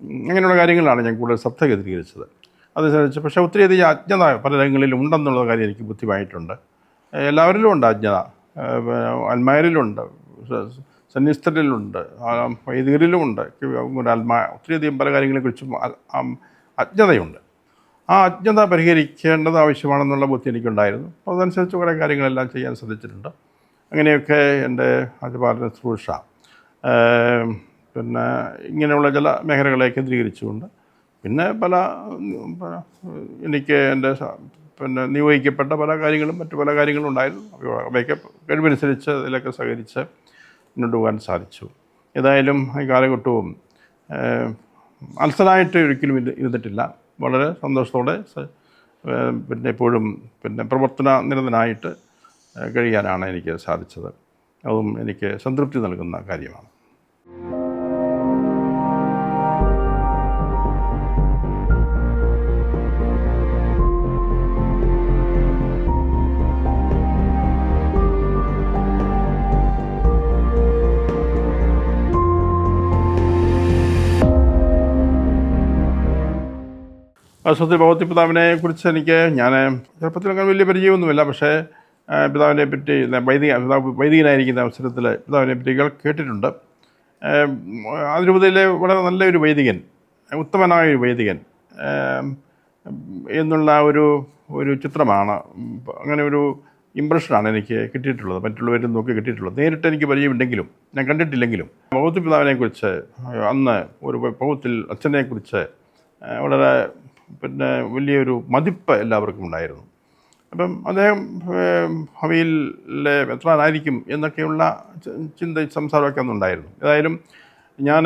അങ്ങനെയുള്ള കാര്യങ്ങളാണ് ഞാൻ കൂടുതൽ ശ്രദ്ധ കേന്ദ്രീകരിച്ചത്. അതനുസരിച്ച് പക്ഷേ ഒത്തിരിയധികം അജ്ഞത പല രംഗങ്ങളിലും ഉണ്ടെന്നുള്ള കാര്യം എനിക്ക് ബുദ്ധിമായിട്ടുണ്ട്. എല്ലാവരിലും ഉണ്ട് അജ്ഞത. അന്മാരിലുണ്ട് അൽമാരിലുണ്ട് സ- സന്യസ്തരിലുണ്ട്. വൈദികരിലുമുണ്ട് അൽമാ ഒത്തിരിയധികം പല കാര്യങ്ങളെക്കുറിച്ചും കുറിച്ചും അജ്ഞതയുണ്ട്. ആ അജ്ഞത പരിഹരിക്കേണ്ടത് ആവശ്യമാണെന്നുള്ള ബുദ്ധി എനിക്കുണ്ടായിരുന്നു. അപ്പോൾ അതനുസരിച്ച് കുറേ കാര്യങ്ങളെല്ലാം ചെയ്യാൻ ശ്രദ്ധിച്ചിട്ടുണ്ട്. അങ്ങനെയൊക്കെ എന്റെ അജപാലന ശുശ്രൂഷ ഏം, പിന്നെ ഇങ്ങനെയുള്ള ചില മേഖലകളെ കേന്ദ്രീകരിച്ചുകൊണ്ട് പിന്നെ പല എനിക്ക് എന്റെ പിന്നെ നിയോഗിക്കപ്പെട്ട പല കാര്യങ്ങളും മറ്റു പല കാര്യങ്ങളും ഉണ്ടായിരുന്നു. അവ- അവയൊക്കെ കഴിവനുസരിച്ച് അതിലൊക്കെ സഹകരിച്ച് മുന്നോട്ട് പോകാൻ സാധിച്ചു. ഏതായാലും ഈ കാലഘട്ടവും അത്സരായിട്ട് ഒരിക്കലും ഇരു- ഇരുന്നിട്ടില്ല. വളരെ സന്തോഷത്തോടെ പിന്നെ എപ്പോഴും പിന്നെ പ്രവർത്തന നിരതനായിട്ട് കഴിയാനാണ് എനിക്ക് സാധിച്ചത്. അതും എനിക്ക് സംതൃപ്തി നൽകുന്ന കാര്യമാണ്. അശ്വതി ഭഗവതി പിതാവിനെ കുറിച്ച് എനിക്ക് ഞാൻ ചെറുപ്പത്തിലൊക്കെ വലിയ പരിചയമൊന്നുമില്ല. പക്ഷേ പിതാവിനെ പറ്റി വൈദിക വൈദികനായിരിക്കുന്ന അവസരത്തിൽ പിതാവിനെ പറ്റി കേട്ടിട്ടുണ്ട് അതിരൂപതയിലെ വളരെ നല്ലൊരു വൈദികൻ ഉത്തമനായ ഒരു വൈദികൻ എന്നുള്ള ഒരു ഒരു ചിത്രമാണ്. അങ്ങനെ ഒരു ഇമ്പ്രഷനാണ് എനിക്ക് കിട്ടിയിട്ടുള്ളത്. മറ്റുള്ളവരും നോക്കി കിട്ടിയിട്ടുള്ളത്. നേരിട്ട് എനിക്ക് പരിചയമുണ്ടെങ്കിലും ഞാൻ കണ്ടിട്ടില്ലെങ്കിലും ഭൗത്യ പിതാവിനെക്കുറിച്ച് അന്ന് ഒരു പൗത്തിൽ അച്ഛനെക്കുറിച്ച് വളരെ പിന്നെ വലിയൊരു മതിപ്പ് എല്ലാവർക്കും ഉണ്ടായിരുന്നു. അപ്പം അദ്ദേഹം ഭാവിയിലെ എത്രാനായിരിക്കും എന്നൊക്കെയുള്ള ചിന്ത സംസാരമൊക്കെ അന്നുണ്ടായിരുന്നു. ഏതായാലും ഞാൻ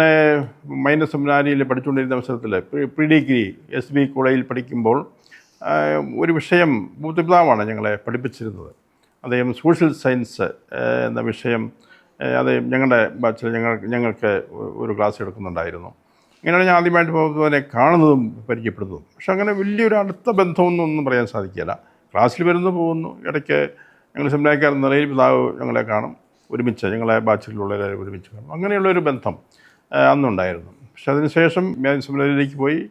മൈനസ് സെമിനാരിയിൽ പഠിച്ചുകൊണ്ടിരുന്ന അവസരത്തിൽ പ്രീ ഡിഗ്രി എസ് ബി കോളേജിൽ പഠിക്കുമ്പോൾ ഒരു വിഷയം ബുദ്ധിപിതാവാണ് ഞങ്ങളെ പഠിപ്പിച്ചിരുന്നത്. അദ്ദേഹം സോഷ്യൽ സയൻസ് എന്ന വിഷയം അത് ഞങ്ങളുടെ ബാച്ചിൽ ഞങ്ങൾ ഞങ്ങൾക്ക് ഒരു ക്ലാസ് എടുക്കുന്നുണ്ടായിരുന്നു. ഇങ്ങനെയാണ് ഞാൻ ആദ്യമായിട്ട് പോകുന്നതിനെ കാണുന്നതും പരിചയപ്പെടുന്നതും. പക്ഷെ അങ്ങനെ വലിയൊരു അടുത്ത ബന്ധമൊന്നും ഒന്നും പറയാൻ സാധിക്കില്ല ക്ലാസ്സിൽ വരുന്നു പോകുന്നു. ഇടയ്ക്ക് ഞങ്ങൾ സെമിനാരിക്കാർ എന്ന നിലയിൽ പിതാവ് ഞങ്ങളെ കാണും. ഒരുമിച്ച് ഞങ്ങളെ ബാച്ചിലുള്ളവരെ ഒരുമിച്ച് കാണും. അങ്ങനെയുള്ളൊരു ബന്ധം അന്നുണ്ടായിരുന്നു. പക്ഷെ അതിനുശേഷം ഞാൻ സെമിനാരിയിലേക്ക് പോയി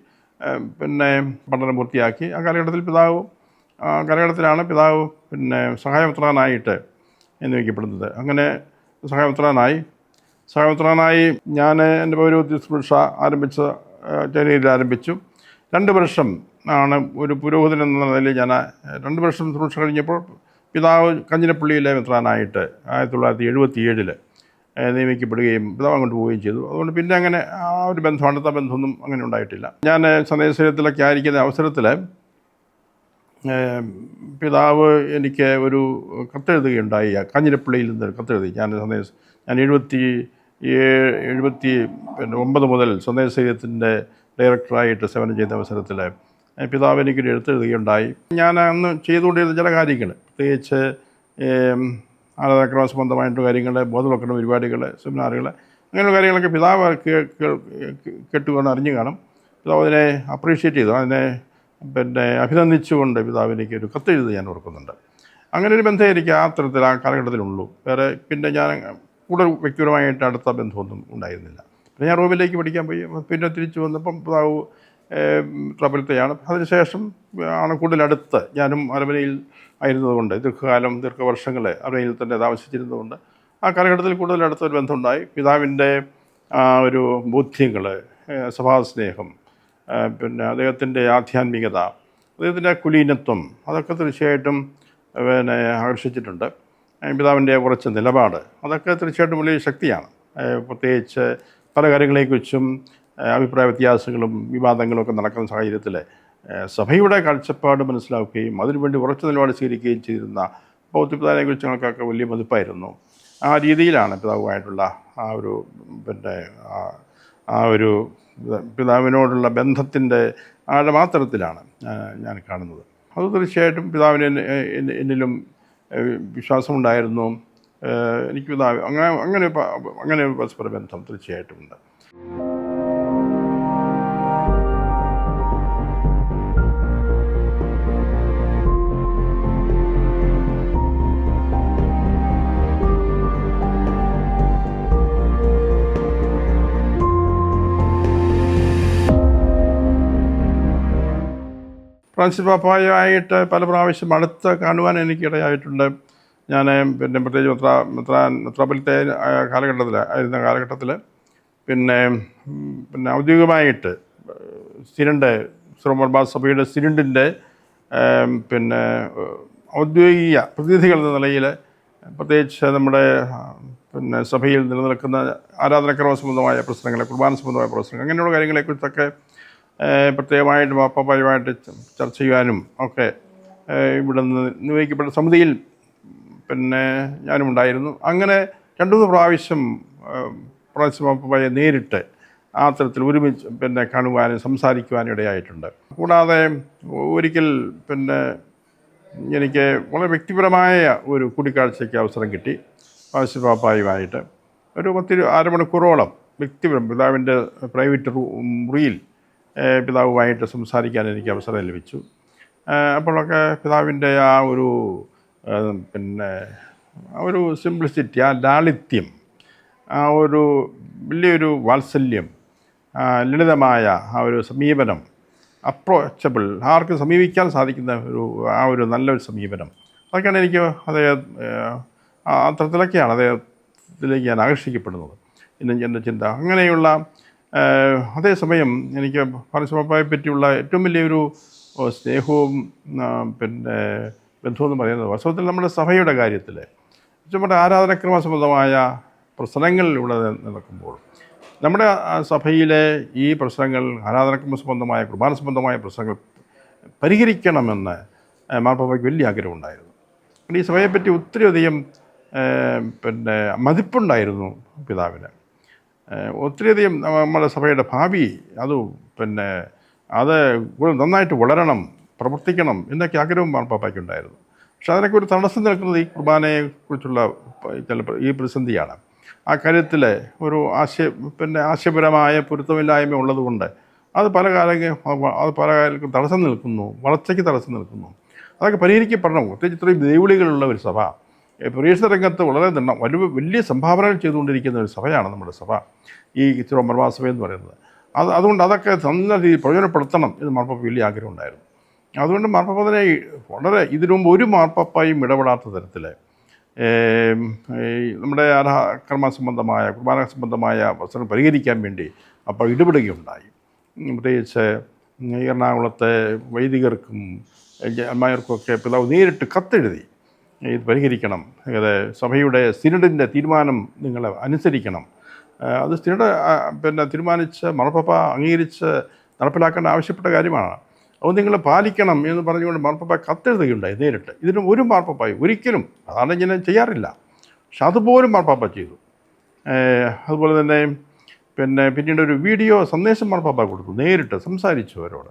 പിന്നെ പഠനം പൂർത്തിയാക്കി. ആ കാലഘട്ടത്തിൽ പിതാവ് ആ കാലഘട്ടത്തിലാണ് പിതാവ് പിന്നെ സഹായപുത്രനായിട്ട് നിയോഗിക്കപ്പെടുന്നത് അങ്ങനെ സഹായപുത്രനായി. സഹായപുത്രനായി ഞാൻ എന്റെ പൗരോദ്യ ശുശ്രൂഷ ആരംഭിച്ച ചൈനയിൽ ആരംഭിച്ചു. രണ്ട് വർഷം ആണ് ഒരു പുരോഹിതൻ എന്ന നിലയിൽ ഞാൻ രണ്ട് വർഷം ശുശ്രൂഷ കഴിഞ്ഞപ്പോൾ പിതാവ് കഞ്ഞിരപ്പള്ളിയിലെ മിത്രാനായിട്ട് ആയിരത്തി തൊള്ളായിരത്തി എഴുപത്തി ഏഴിൽ നിയമിക്കപ്പെടുകയും പിതാവ് അങ്ങോട്ട് പോവുകയും ചെയ്തു. അതുകൊണ്ട് പിന്നെ അങ്ങനെ ആ ഒരു ബന്ധം അടുത്ത ബന്ധമൊന്നും അങ്ങനെ ഉണ്ടായിട്ടില്ല. ഞാൻ സന്ദേശത്തിലൊക്കെ ആയിരിക്കുന്ന അവസരത്തിൽ പിതാവ് എനിക്ക് ഒരു കത്തെഴുതുകയുണ്ടായി. കാഞ്ഞിരപ്പള്ളിയിൽ നിന്ന് കത്തെഴുതി. ഞാൻ സന്ദേശം ഞാൻ എഴുപത്തി എഴുപത്തി ഒമ്പത് മുതൽ സന്ദേശത്തിന്റെ ഡയറക്ടറായിട്ട് സേവനം ചെയ്ത അവസരത്തിൽ പിതാവ് എനിക്കൊരു എഴുത്തെഴുതുകയുണ്ടായി. ഞാൻ അന്ന് ചെയ്തുകൊണ്ടിരുന്ന ചില കാര്യങ്ങൾ പ്രത്യേകിച്ച് ഏം, ആരാധനക്രമ സംബന്ധമായിട്ടുള്ള കാര്യങ്ങൾ ബോധവൽക്കരണ പരിപാടികൾ സെമിനാറുകൾ അങ്ങനെയുള്ള കാര്യങ്ങളൊക്കെ പിതാവ് കേട്ടുകൊണ്ട് അറിഞ്ഞു കാണും. പിതാവ് അതിനെ അപ്രീഷിയേറ്റ് ചെയ്തു. അതിനെ പിന്നെ അഭിനന്ദിച്ചുകൊണ്ട് പിതാവ് എനിക്ക് ഒരു കത്തെഴുതി ഞാൻ ഓർക്കുന്നുണ്ട്. അങ്ങനെ ഒരു ബന്ധം എനിക്ക് ആ തരത്തിൽ ആ കാലഘട്ടത്തിലുള്ളൂ. വേറെ പിന്നെ ഞാൻ കൂടുതൽ വ്യക്തിപരമായിട്ട് അടുത്ത ബന്ധമൊന്നും ഉണ്ടായിരുന്നില്ല. പിന്നെ ഞാൻ റൂമിലേക്ക് പഠിക്കാൻ പോയി. പിന്നെ തിരിച്ചു വന്നപ്പം പിതാവ് ട്രബിളത്തെയാണ് അതിനുശേഷം ആണ് കൂടുതൽ അടുത്ത് ഞാനും അരമനയിൽ ആയിരുന്നതുകൊണ്ട് ദീർഘകാലം ദീർഘവർഷങ്ങൾ അരമനയിൽ തന്നെ താമസിച്ചിരുന്നതുകൊണ്ട് ആ കാലഘട്ടത്തിൽ കൂടുതൽ അടുത്തൊരു ബന്ധമുണ്ടായി. പിതാവിന്റെ ഒരു ബോധ്യങ്ങൾ സഭാസ്നേഹം ആ, പിന്നെ അദ്ദേഹത്തിന്റെ ആധ്യാത്മികത അദ്ദേഹത്തിന്റെ കുലീനത്വം അതൊക്കെ തീർച്ചയായിട്ടും പിന്നെ ആകർഷിച്ചിട്ടുണ്ട്. പിതാവിന്റെ കുറച്ച് നിലപാട് അതൊക്കെ തീർച്ചയായിട്ടും വലിയ ശക്തിയാണ്. പ്രത്യേകിച്ച് പല കാര്യങ്ങളെക്കുറിച്ചും അഭിപ്രായ വ്യത്യാസങ്ങളും വിവാദങ്ങളും ഒക്കെ നടക്കുന്ന സാഹചര്യത്തിൽ സഭയുടെ കാഴ്ചപ്പാട് മനസ്സിലാക്കുകയും അതിനുവേണ്ടി ഉറച്ച നിലപാട് സ്വീകരിക്കുകയും ചെയ്തിരുന്ന ബൗദ്ധിപിതാവിനെക്കുറിച്ച് ഞങ്ങൾക്കൊക്കെ വലിയ മതിപ്പായിരുന്നു. ആ രീതിയിലാണ് പിതാവുമായിട്ടുള്ള ആ ഒരു പിന്നെ ആ- ഒരു പിതാവിനോടുള്ള ബന്ധത്തിന്റെ ആഴമാത്രത്തിലാണ് ഞാൻ കാണുന്നത്. അത് തീർച്ചയായിട്ടും പിതാവിന് എന്നെ- എന്നെ- എന്നിലും വിശ്വാസമുണ്ടായിരുന്നു. എനിക്ക് പിതാവ് അങ്ങനെ അങ്ങനെ അങ്ങനെ പരസ്പര ബന്ധം തീർച്ചയായിട്ടും ഉണ്ട് ഫ്രാൻസിസ് പാപ്പായുമായിട്ട് പല പ്രാവശ്യം അടുത്ത് കാണുവാൻ എനിക്കിടയായിട്ടുണ്ട്. ഞാൻ പിന്നെ പ്രത്യേകിച്ച് മെത്രാ മെത്രാൻ മെത്രാപൊലിത്തെ കാലഘട്ടത്തിൽ ആയിരുന്ന കാലഘട്ടത്തിൽ പിന്നെ പിന്നെ ഔദ്യോഗികമായിട്ട് സിരണ്ട് ശ്രോമർബാ സഭയുടെ സിരണ്ടിന്റെ പിന്നെ ഔദ്യോഗിക പ്രതിനിധികൾ എന്ന നിലയിൽ പ്രത്യേകിച്ച് നമ്മുടെ പിന്നെ സഭയിൽ നിലനിൽക്കുന്ന ആരാധനക്രമ സംബന്ധമായ പ്രശ്നങ്ങൾ കുർബാന സംബന്ധമായ പ്രശ്നങ്ങൾ അങ്ങനെയുള്ള കാര്യങ്ങളെക്കുറിച്ചൊക്കെ പ്രത്യേകമായിട്ട് പാപ്പായുമായിട്ട് ചർച്ച ചെയ്യാനും ഒക്കെ ഏഹ് ഇവിടെ നിന്ന് നിയോഗിക്കപ്പെട്ട സമിതിയിൽ പിന്നെ ഞാനും ഉണ്ടായിരുന്നു. അങ്ങനെ രണ്ടു മൂന്ന് പ്രാവശ്യം പ്രാവശ്യം പാപ്പായെ നേരിട്ട് ആ തരത്തിൽ ഒരുമിച്ച് പിന്നെ കാണുവാനും സംസാരിക്കുവാനും ഇടയായിട്ടുണ്ട്. കൂടാതെ ഒരിക്കൽ പിന്നെ എനിക്ക് വളരെ വ്യക്തിപരമായ ഒരു കൂടിക്കാഴ്ചയ്ക്ക് അവസരം കിട്ടി. പാശ്യ പാപ്പായുമായിട്ട് ഒരു പത്തിരു അരമണിക്കൂറോളം വ്യക്തിപരം പിതാവിന്റെ പ്രൈവറ്റ് റൂ മുറിയിൽ ഏഹ് പിതാവുമായിട്ട് സംസാരിക്കാൻ എനിക്ക് അവസരം ലഭിച്ചു. അപ്പോഴൊക്കെ പിതാവിന്റെ ആ ഒരു പിന്നെ ഒരു സിംപ്ലിസിറ്റി ആ ലാളിത്യം ആ ഒരു വലിയൊരു വാത്സല്യം ലളിതമായ ആ ഒരു സമീപനം അപ്രോച്ചബിൾ ആർക്കും സമീപിക്കാൻ സാധിക്കുന്ന ഒരു ആ ഒരു നല്ലൊരു സമീപനം. അതൊക്കെയാണ് എനിക്ക് അദ്ദേഹം അത്തരത്തിലൊക്കെയാണ് അദ്ദേഹത്തിലേക്ക് ഞാൻ ആകർഷിക്കപ്പെടുന്നത്. എന്റെ ചിന്ത. അങ്ങനെയുള്ള അതേസമയം എനിക്ക് പരസ്യപ്പായെ പറ്റിയുള്ള ഏറ്റവും വലിയൊരു സ്നേഹവും പിന്നെ ബന്ധുവെന്ന് പറയുന്നത് വാസ്തവത്തിൽ നമ്മുടെ സഭയുടെ കാര്യത്തിൽ നമ്മുടെ ആരാധനക്രമ സംബന്ധമായ പ്രശ്നങ്ങളിലൂടെ നടക്കുമ്പോൾ നമ്മുടെ സഭയിലെ ഈ പ്രശ്നങ്ങൾ ആരാധനക്രമ സംബന്ധമായ കുർബാന സംബന്ധമായ പ്രശ്നങ്ങൾ പരിഹരിക്കണമെന്ന് മാർപ്പാപ്പയ്ക്ക് വലിയ ആഗ്രഹമുണ്ടായിരുന്നു. ഈ സഭയെപ്പറ്റി ഒത്തിരി അധികം പിന്നെ മതിപ്പുണ്ടായിരുന്നു പിതാവിന്. ഒത്തിരിയധികം നമ്മുടെ സഭയുടെ ഭാവി അത് പിന്നെ അത് നന്നായിട്ട് വളരണം പ്രവർത്തിക്കണം എന്നൊക്കെ ആഗ്രഹം മാർപ്പാപ്പയ്ക്കുണ്ടായിരുന്നു പക്ഷെ അതിനൊക്കെ ഒരു തടസ്സം നിൽക്കുന്നത് ഈ കുർബാനയെക്കുറിച്ചുള്ള കുറിച്ചുള്ള ചില ഈ പ്രതിസന്ധിയാണ്. ആ കാര്യത്തിൽ ഒരു ആശയ പിന്നെ ആശയപരമായ പൊരുത്തമില്ലായ്മ ഉള്ളതുകൊണ്ട് അത് പല കാലങ്ങൾ അത് പല കാലങ്ങൾക്കും തടസ്സം നിൽക്കുന്നു വളർച്ചയ്ക്ക് തടസ്സം നിൽക്കുന്നു. അതൊക്കെ പരിഹരിക്കപ്പെടണം പ്രത്യേകിച്ച് ഇത്രയും വെല്ലുവിളികളുള്ള ഒരു സഭ. പരീക്ഷ രംഗത്ത് വളരെ നിണ്ണം വലിയ വലിയ സംഭാവനകൾ ചെയ്തുകൊണ്ടിരിക്കുന്ന ഒരു സഭയാണ് നമ്മുടെ സഭ. ഈ തിരുവമ്പർമാ മർമാസഭ എന്ന് പറയുന്നത്. അത് അതുകൊണ്ട് അതൊക്കെ നല്ല രീതിയിൽ പ്രയോജനപ്പെടുത്തണം എന്ന് മാർപ്പപ്പ വലിയ ആഗ്രഹം ഉണ്ടായിരുന്നു. അതുകൊണ്ട് മാർപ്പപ്പതിനെ വളരെ ഇതിനു മുമ്പ് ഒരു മാർപ്പപ്പായും ഇടപെടാത്ത തരത്തിൽ നമ്മുടെ ആരാക്രമ സംബന്ധമായ കുർബാന സംബന്ധമായ അവസരം പരിഹരിക്കാൻ വേണ്ടി അപ്പോൾ ഇടപെടുകയുണ്ടായി. പ്രത്യേകിച്ച് എറണാകുളത്തെ വൈദികർക്കും അമ്മായർക്കുമൊക്കെ പിതാവ് നേരിട്ട് കത്തെഴുതി. ഇത് പരിഹരിക്കണം. അത് സഭയുടെ സിനഡിന്റെ തീരുമാനം നിങ്ങൾ അനുസരിക്കണം. അത് സിനഡ് പിന്നെ തീരുമാനിച്ച് മറപ്പപ്പ അംഗീകരിച്ച് നടപ്പിലാക്കേണ്ട ആവശ്യപ്പെട്ട കാര്യമാണ്. അത് നിങ്ങൾ പാലിക്കണം എന്ന് പറഞ്ഞുകൊണ്ട് മാർപ്പപ്പ കത്തെഴുതുകയുണ്ടായി നേരിട്ട്. ഇതിന് ഒരു മാർപ്പപ്പായി ഒരിക്കലും അതാണ് ഇങ്ങനെ ചെയ്യാറില്ല. പക്ഷെ അതുപോലും മാർപ്പാപ്പ ചെയ്തു. അതുപോലെ തന്നെ പിന്നെ പിന്നീട് ഒരു വീഡിയോ സന്ദേശം മാർപ്പാപ്പ കൊടുത്തു നേരിട്ട് സംസാരിച്ചു അവരോട്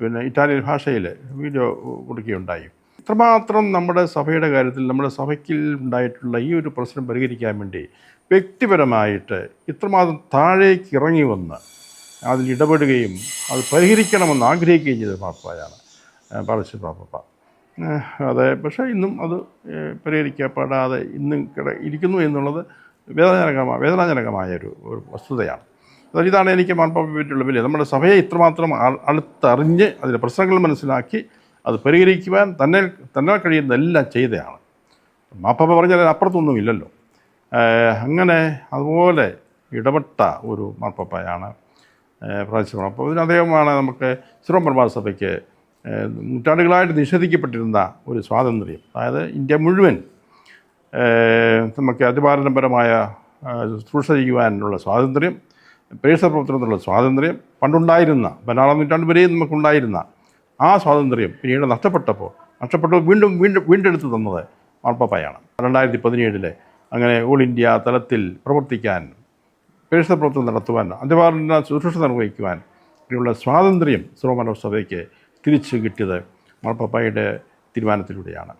പിന്നെ ഇറ്റാലിയൻ ഭാഷയിൽ വീഡിയോ കൊടുക്കുകയുണ്ടായി. ഇത്രമാത്രം നമ്മുടെ സഭയുടെ കാര്യത്തിൽ നമ്മുടെ സഭയ്ക്ക് ഉണ്ടായിട്ടുള്ള ഈ ഒരു പ്രശ്നം പരിഹരിക്കാൻ വേണ്ടി വ്യക്തിപരമായിട്ട് ഇത്രമാത്രം താഴേക്ക് ഇറങ്ങി വന്ന് അതിൽ ഇടപെടുകയും അത് പരിഹരിക്കണമെന്ന് ആഗ്രഹിക്കുകയും ചെയ്ത പാപ്പയാണ് പാറശ്ശി പാപ്പ. അതെ പക്ഷേ ഇന്നും അത് പരിഹരിക്കപ്പെടാതെ ഇന്നും കിട ഇരിക്കുന്നു എന്നുള്ളത് വേദനാജനകമായ വേദനാജനകമായ ഒരു ഒരു വസ്തുതയാണ്. അതായത് ഇതാണ് എനിക്ക് മാർപ്പാപ്പയെ പറ്റിയുള്ള വലിയ നമ്മുടെ സഭയെ ഇത്രമാത്രം അടുത്തറിഞ്ഞ് അതിന്റെ പ്രശ്നങ്ങൾ മനസ്സിലാക്കി അത് പരിഹരിക്കുവാൻ തന്നെ തന്നെ കഴിയുന്നതെല്ലാം ചെയ്തതാണ് മാപ്പാപ്പ പറഞ്ഞാൽ അപ്പുറത്തൊന്നും ഇല്ലല്ലോ അങ്ങനെ അതുപോലെ ഇടപെട്ട ഒരു മാർപ്പാപ്പയാണ് പ്രാദേശിക അപ്പോൾ ഇതിന് അദ്ദേഹമാണ് നമുക്ക് സിറോം സഭയ്ക്ക് നൂറ്റാണ്ടുകളായിട്ട് നിഷേധിക്കപ്പെട്ടിരുന്ന ഒരു സ്വാതന്ത്ര്യം. അതായത് ഇന്ത്യ മുഴുവൻ നമുക്ക് അതിപാരമ്പരമായ ശുശ്രൂഷ ചെയ്യുവാനുള്ള സ്വാതന്ത്ര്യം പ്രേക്ഷപ്രവർത്തനത്തിനുള്ള സ്വാതന്ത്ര്യം പണ്ടുണ്ടായിരുന്ന പതിനാറാം നൂറ്റാണ്ട് വരെയും നമുക്കുണ്ടായിരുന്ന ആ സ്വാതന്ത്ര്യം പിന്നീട് നഷ്ടപ്പെട്ടപ്പോൾ നഷ്ടപ്പെട്ടു വീണ്ടും വീണ്ടും വീണ്ടെടുത്ത് തന്നത് മാർപ്പാപ്പയാണ്. രണ്ടായിരത്തി പതിനേഴിലെ അങ്ങനെ ഓൾ ഇന്ത്യ തലത്തിൽ പ്രവർത്തിക്കാൻ പ്രേക്ഷപ്രവർത്തനം നടത്തുവാൻ അതിപാരന ശുശ്രൂഷ നിർവഹിക്കുവാൻ ഇതിനുള്ള സ്വാതന്ത്ര്യം ശ്രോമനോ സഭയ്ക്ക് തിരിച്ചു കിട്ടിയത് മാർപ്പാപ്പയുടെ തീരുമാനത്തിലൂടെയാണ്.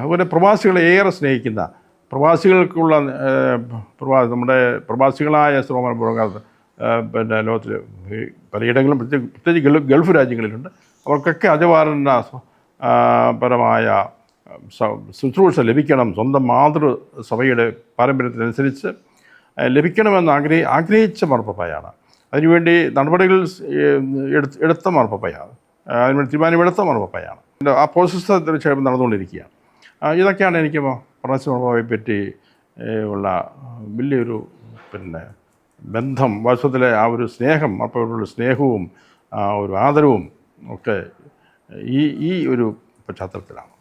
അതുപോലെ പ്രവാസികളെ ഏറെ സ്നേഹിക്കുന്ന പ്രവാസികൾക്കുള്ള പ്രവാ നമ്മുടെ പ്രവാസികളായ ശ്രോമന പിന്നെ ലോകത്തിൽ പലയിടങ്ങളിലും പ്രത്യേക പ്രത്യേകിച്ച് ഗൾഫ് രാജ്യങ്ങളിലുണ്ട്. അവർക്കൊക്കെ അജവാറിന്റെ പരമായ ശുശ്രൂഷ ലഭിക്കണം. സ്വന്തം മാതൃസഭയുടെ പാരമ്പര്യത്തിനനുസരിച്ച് ലഭിക്കണമെന്ന് ആഗ്രഹി ആഗ്രഹിച്ച മാർപ്പപ്പയാണ്. അതിനുവേണ്ടി നടപടികൾ എടുത്ത് എടുത്ത മാർപ്പപ്പയാണ്. അതിനുവേണ്ടി തീരുമാനമെടുത്ത മാർപ്പപ്പയാണ്. ആ പ്രോസസ്സ് തീർച്ചയായും നടന്നുകൊണ്ടിരിക്കുകയാണ്. ഇതൊക്കെയാണ് എനിക്ക് മാർപ്പാപ്പയെ പറ്റി ഉള്ള വലിയൊരു പിന്നെ ബന്ധം വാസ്തവത്തിലെ ആ ഒരു സ്നേഹം മാർപ്പയോടുള്ള സ്നേഹവും ഒരു ആദരവും ഒക്കെ ഈ ഈ ഒരു പശ്ചാത്തലത്തിലാണ്.